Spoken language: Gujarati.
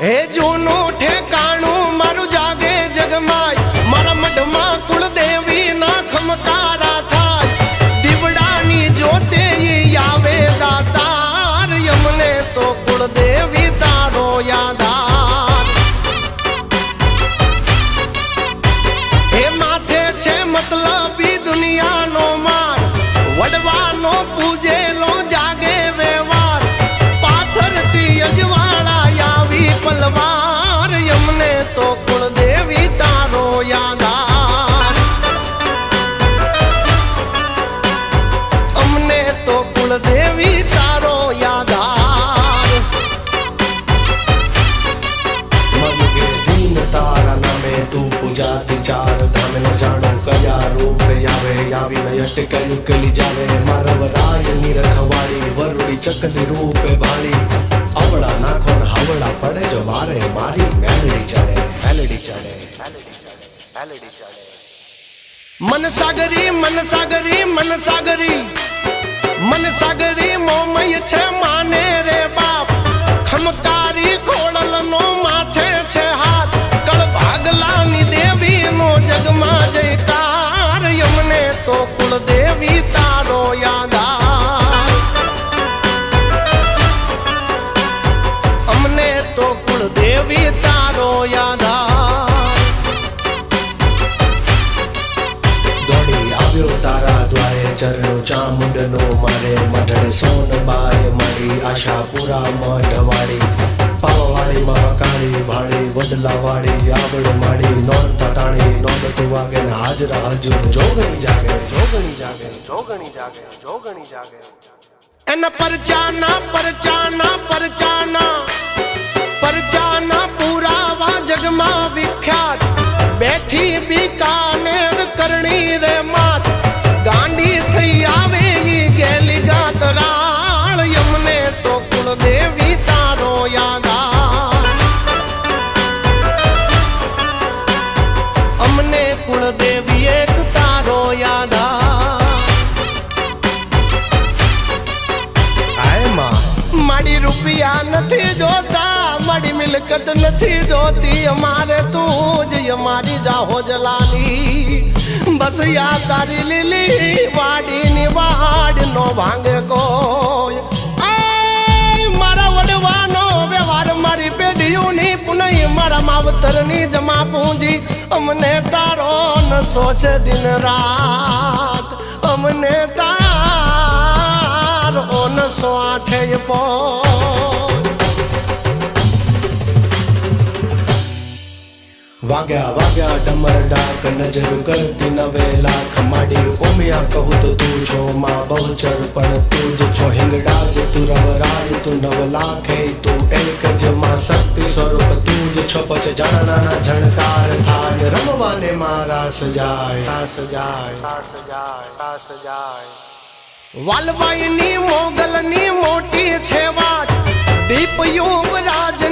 હે જૂનું રૂપે આવે આવીને અટકેલું ઉકેલી જાવે. મારા વરાયની રખવાડી વરુડી ચકલી રૂપે ભાળી. અવળા નાખો હવળા પડે જો મારે મારી મેલડી ચડે મેલડી ચડે મેલડી ચડે મન સાગરી મન સાગરી મન સાગરી તો કુળદેવી તારો યાદાર દોડી આવ્યો તારા દ્વારે, ચરણો ચામુંડનો મારે મઢડે સોનબાઈ મારી આશા પૂરા મઢવાડી. પાવાવાળી, મહાકાળી ભાળી વડલાવાળી, આવડ માડી નોરતા ટાણી નોંધતું વાગે ને હાજરા, હાજર, જોગણી જાગે જોગણી જાગે જોગણી જાગે જોગણી જાગે. એના પરચાના પરચાના પરચાના પરચાના પુરાવા જગમાં વિખ્યાત. બેઠી બીકાનેર કરણી રે મિલકત નથી જોતી અમારે તું જ અમારી જાહો જલાલી. બસ યા તારી લીલી વાડીની વાડ નો ભાંગે કોઈ. મારા વડવાનો વ્યવહાર મારી પેઢીઓની પુનઃ મારા માવતરની જમા પૂંજી. અમને તારો નસો છે દિન રાત. અમને તારો નસો આઠે પો વાગ્યા વાગ્યા, ડમર ડાક કરતી નવેલા ખમાડી માડી ઓમિયા કહું તો તું છો માં બહુચર, પણ તું જ છો હિંગડા જ તું રવરાજ તું નવ લાખે, તું એક જ માં શક્તિ સ્વરૂપ. તું જ છો પછી જાણા નાના ઝણકાર થાય. રમવાને મારા સજાય સજાય સજાય સજાય વાલવાઈની મોગલની મોટી છે વાટ. દીપ યુવરાજ